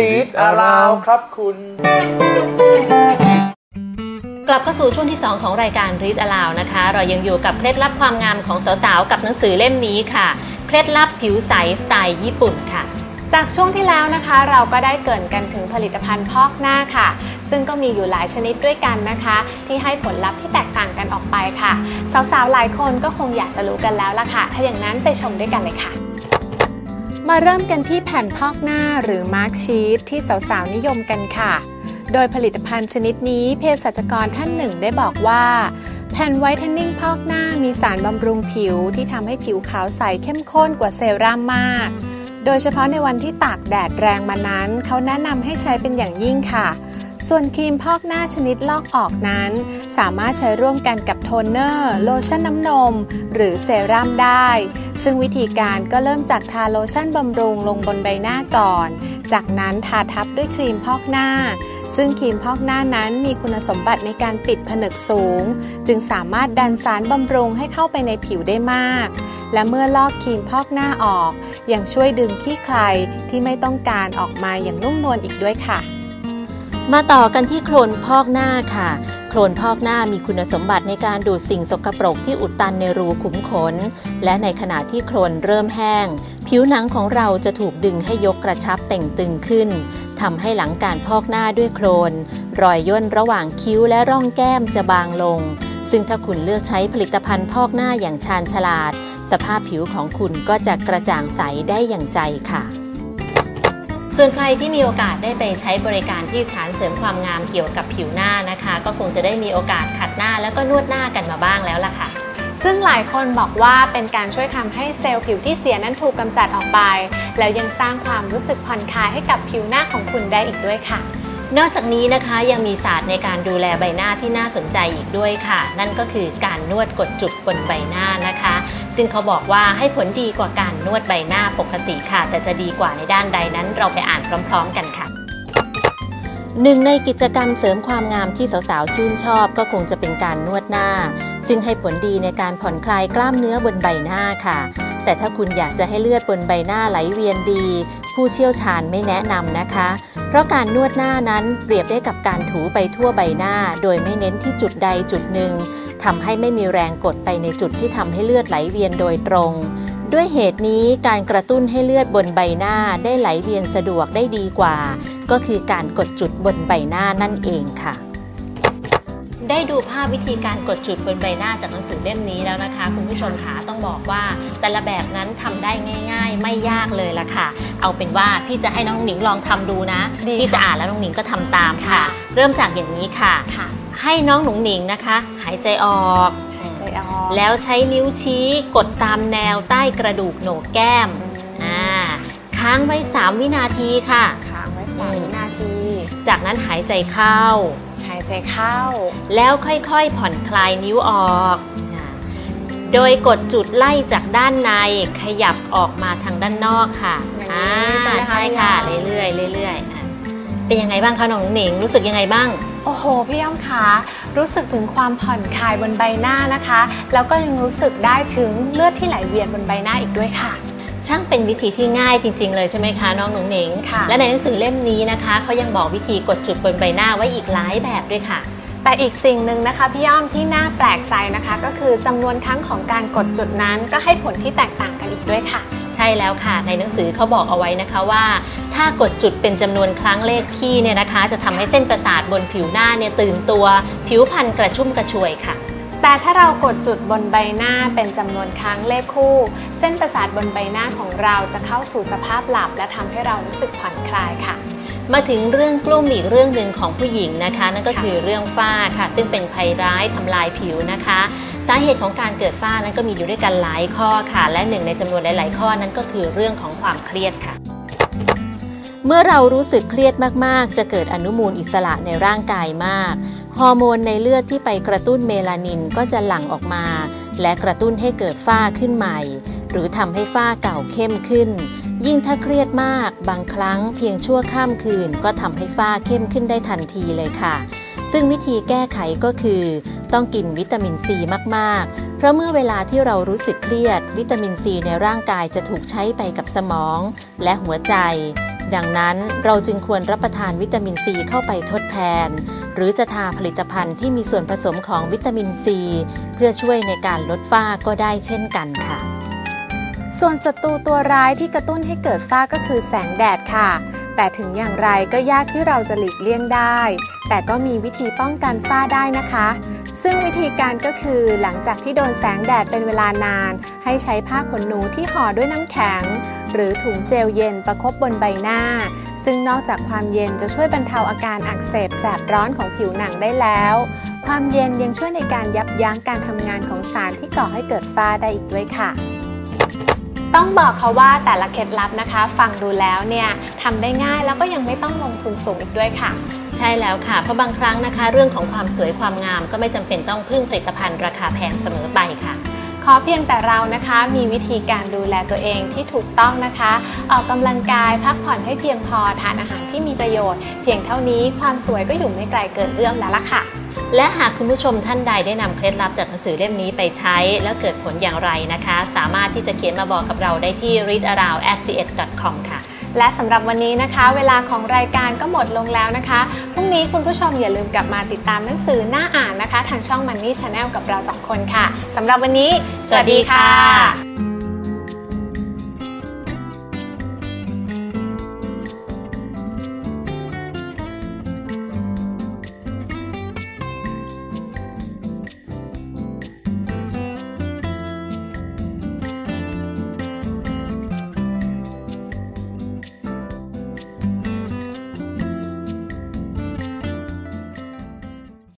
ลีดอาราวครับคุณ กลับเข้าสู่ช่วงที่ 2 ของรายการ Read Aloud นะคะ เรายังอยู่กับเคล็ดลับความงามของสาวๆ กับหนังสือเล่มนี้ค่ะ เคล็ดลับผิวใสสไตล์ญี่ปุ่นค่ะจากช่วงที่แล้วนะคะเราก็ได้เกรินกันถึงผลิตภัณฑ์พอกหน้าค่ะ ซึ่งก็มีอยู่หลายชนิดด้วยกันนะคะ ที่ให้ผลลัพธ์ที่แตกต่างกันออกไปค่ะ สาวๆหลายคนก็คงอยากจะรู้กันแล้วล่ะค่ะ ถ้าอย่างนั้นไปชมด้วยกันเลยค่ะ มาเริ่มกันที่แผ่นพอกหน้าหรือมาร์กชีทที่สาวๆ นิยมกันค่ะ โดยผลิตภัณฑ์ชนิดนี้เภสัชกรท่านหนึ่งได้บอกว่า แผ่นไวท์เทนนิ่งพอกหน้ามีสารบำรุงผิวที่ทำให้ผิวขาวใสเข้มข้นกว่าเซรั่มมาก โดยเฉพาะในวันที่ตากแดดแรงมานั้น เขาแนะนำให้ใช้เป็นอย่างยิ่งค่ะ ส่วนครีมพอกหน้าชนิดลอกออกนั้น สามารถใช้ร่วมกันกับโทนเนอร์ โลชั่นน้ำนม หรือเซรั่มได้ ซึ่งวิธีการก็เริ่มจากทาโลชั่นบำรุงลงบนใบหน้าก่อน จากนั้นทาทับด้วยครีมพอกหน้า ซึ่งครีมพอกหน้านั้นมีคุณสมบัติในการปิดผนึกสูง จึงสามารถดันสารบำรุงให้เข้าไปในผิวได้มาก และเมื่อลอกครีมพอกหน้าออก ยังช่วยดึงขี้ใครที่ไม่ต้องการออกมาอย่างนุ่มนวลอีกด้วยค่ะ มาต่อกันที่โคลนพอกหน้าค่ะ โคลนพอกหน้ามีคุณสมบัติในการดูดสิ่งสกปรกที่อุดตันในรูขุมขน และในขณะที่โคลนเริ่มแห้ง ผิวหนังของเราจะถูกดึงให้ยกกระชับเต่งตึงขึ้นทำให้หลังการพอกหน้าด้วยโคลน รอยย่นระหว่างคิ้วและร่องแก้มจะบางลง ซึ่งถ้าคุณเลือกใช้ผลิตภัณฑ์พอกหน้าอย่างชาญฉลาด สภาพผิวของคุณก็จะกระจ่างใสได้อย่างใจค่ะ ส่วนใครที่มีโอกาสได้ไปใช้บริการที่สถานเสริมความงามเกี่ยวกับผิวหน้านะคะ ก็คงจะได้มีโอกาสขัดหน้าแล้วก็นวดหน้ากันมาบ้างแล้วล่ะค่ะ ซึ่งหลายคนบอกว่าเป็นการช่วยทำให้เซลล์ผิวที่เสียนั้นถูกกำจัดออกไป แล้วยังสร้างความรู้สึกผ่อนคลายให้กับผิวหน้าของคุณได้อีกด้วยค่ะนอกจากนี้นะคะยังมีศาสตร์ในการดูแลใบหน้าที่น่าสนใจอีกด้วยค่ะ นั่นก็คือการนวดกดจุดบนใบหน้านะคะ ซึ่งเขาบอกว่าให้ผลดีกว่าการนวดใบหน้าปกติค่ะ แต่จะดีกว่าในด้านใดนั้นเราไปอ่านพร้อม ๆ กันค่ะหนึ่งในกิจกรรมเสริมความงามที่สาวๆ ชื่นชอบก็คงจะเป็นการนวดหน้า ซึ่งให้ผลดีในการผ่อนคลายกล้ามเนื้อบนใบหน้าค่ะ แต่ถ้าคุณอยากจะให้เลือดบนใบหน้าไหลเวียนดี ผู้เชี่ยวชาญไม่แนะนำนะคะ เพราะการนวดหน้านั้นเปรียบได้กับการถูไปทั่วใบหน้า โดยไม่เน้นที่จุดใดจุดหนึ่ง ทำให้ไม่มีแรงกดไปในจุดที่ทำให้เลือดไหลเวียนโดยตรง ด้วยเหตุนี้การกระตุ้นให้เลือดบนใบหน้าได้ไหลเวียนสะดวกได้ดีกว่า ก็คือการกดจุดบนใบหน้านั่นเองค่ะ ได้ดูภาพวิธีการกดจุดบนใบหน้าจากหนังสือเล่มนี้แล้วนะคะคุณผู้ชมคะต้องบอกว่า แต่ละแบบนั้นทำได้ง่าย ๆ ไม่ยากเลยล่ะค่ะ เอาเป็นว่าพี่จะให้น้องหนิงลองทำดูนะดีพี่จะค่ะอ่านแล้วน้องหนิงก็ทำตามค่ะค่ะเริ่มจากอย่างนี้ค่ะ ค่ะ ให้น้องหนุ่งหนิงนะคะ หายใจออกหายใจออกแล้วใช้นิ้วชี้กดตามแนวใต้กระดูกโหนกแก้มอ่าค้างไว้ 3 วินาทีค่ะ ค้างไว้สามวินาที จากนั้นหายใจเข้า หายใจเข้า แล้วค่อยๆผ่อนคลายนิ้วออกอ่าโดยกดจุดไล่จากด้านในขยับออกมาทางด้านนอกค่ะอย่างนี้ใช่ไหมคะใช่ค่ะ พี่อ้อมเรื่อยๆเรื่อยๆอะ เป็นยังไงบ้างคะน้องหนิงรู้สึกยังไงบ้าง โอ้โห พี่ย่อมคะรู้สึกถึงความผ่อนคลายบนใบหน้านะคะ แล้วก็ยังรู้สึกได้ถึงเลือดที่ไหลเวียนบนใบหน้าอีกด้วยค่ะ ช่างเป็นวิธีที่ง่ายจริง ๆ เลยใช่ไหมคะน้องหนุ่งหนิงค่ะ และในหนังสือเล่มนี้นะคะเขายังบอกวิธีกดจุดบนใบหน้าไว้อีกหลายแบบด้วยค่ะ แต่อีกสิ่งหนึ่งนะคะพี่ย่อมที่น่าแปลกใจนะคะ ก็คือจำนวนครั้งของการกดจุดนั้นก็ให้ผลที่แตกต่างกันอีกด้วยค่ะใช่แล้วค่ะ ในหนังสือเขาบอกเอาไว้นะคะว่า ถ้ากดจุดเป็นจำนวนครั้งเลขที่เนี่ยนะคะ จะทำให้เส้นประสาทบนผิวหน้าเนี่ยตื่นตัว ผิวพรรณกระชุ่มกระชวยค่ะ แต่ถ้าเรากดจุดบนใบหน้าเป็นจำนวนครั้งเลขคู่ เส้นประสาทบนใบหน้าของเราจะเข้าสู่สภาพหลับ และทำให้เรารู้สึกผ่อนคลายค่ะมาถึงเรื่องกลุ้มอีกเรื่องหนึ่งของผู้หญิงนะคะ นั่นก็ค่ะคือเรื่องฝ้าค่ะ ซึ่งเป็นภัยร้ายทำลายผิวนะคะ สาเหตุของการเกิดฝ้านั้นก็มีอยู่ด้วยกันหลายข้อค่ะ และหนึ่งในจำนวนหลาย ๆ ข้อนั้นก็คือเรื่องของความเครียดค่ะ เมื่อเรารู้สึกเครียดมาก ๆ จะเกิดอนุมูลอิสระในร่างกายมาก ฮอร์โมนในเลือดที่ไปกระตุ้นเมลานินก็จะหลั่งออกมา และกระตุ้นให้เกิดฝ้าขึ้นใหม่ หรือทำให้ฝ้าเก่าเข้มขึ้น ยิ่งถ้าเครียดมาก บางครั้งเพียงชั่วข้ามคืน ก็ทำให้ฝ้าเข้มขึ้นได้ทันทีเลยค่ะ ซึ่งวิธีแก้ไขก็คือ ต้องกินวิตามินซีมากๆ เพราะเมื่อเวลาที่เรารู้สึกเครียด วิตามินซีในร่างกายจะถูกใช้ไปกับสมอง และหัวใจ ดังนั้นเราจึงควรรับประทานวิตามินซีเข้าไปทดแทน หรือจะทาผลิตภัณฑ์ที่มีส่วนผสมของวิตามินซีเพื่อช่วยในการลดฝ้าก็ได้เช่นกันค่ะส่วนศัตรูตัวร้ายที่กระตุ้นให้เกิดฝ้าก็คือแสงแดดค่ะ แต่ถึงอย่างไรก็ยากที่เราจะหลีกเลี่ยงได้ แต่ก็มีวิธีป้องกันฝ้าได้นะคะ ซึ่งวิธีการก็คือหลังจากที่โดนแสงแดดเป็นเวลานาน ให้ใช้ผ้าขนหนูที่ห่อด้วยน้ำแข็ง หรือถุงเจลเย็นประคบบนใบหน้า ซึ่งนอกจากความเย็นจะช่วยบรรเทาอาการอักเสบแสบร้อนของผิวหนังได้แล้ว ความเย็นยังช่วยในการยับยั้งการทำงานของสารที่ก่อให้เกิดฝ้าได้อีกด้วยค่ะ ต้องบอกเขาว่าแต่ละเคล็ดลับนะคะ ฟังดูแล้วเนี่ยทำได้ง่ายแล้วก็ยังไม่ต้องลงทุนสูงอีกด้วยค่ะใช่แล้วค่ะ เพราะบางครั้งนะคะ เรื่องของความสวยความงามก็ไม่จำเป็นต้องพึ่งผลิตภัณฑ์ราคาแพงเสมอไปค่ะ ขอเพียงแต่เรานะคะ มีวิธีการดูแลตัวเองที่ถูกต้องนะคะ ออกกำลังกายพักผ่อนให้เพียงพอทานอาหารที่มีประโยชน์ เพียงเท่านี้ความสวยก็อยู่ไม่ไกลเกินเอื้อมแล้วล่ะค่ะ และหากคุณผู้ชมท่านใดได้นำเคล็ดลับจากหนังสือเล่มนี้ไปใช้ แล้วเกิดผลอย่างไรนะคะ สามารถที่จะเขียนมาบอกกับเราได้ที่ readaround@cs.com ค่ะ และสำหรับวันนี้นะคะ เวลาของรายการก็หมดลงแล้วนะคะพรุ่งนี้คุณผู้ชมอย่าลืมกลับมาติดตามหนังสือหน้าอ่านนะคะ ทางช่อง Money Channel กับเราสองคนค่ะสำหรับวันนี้ สวัสดีค่ะ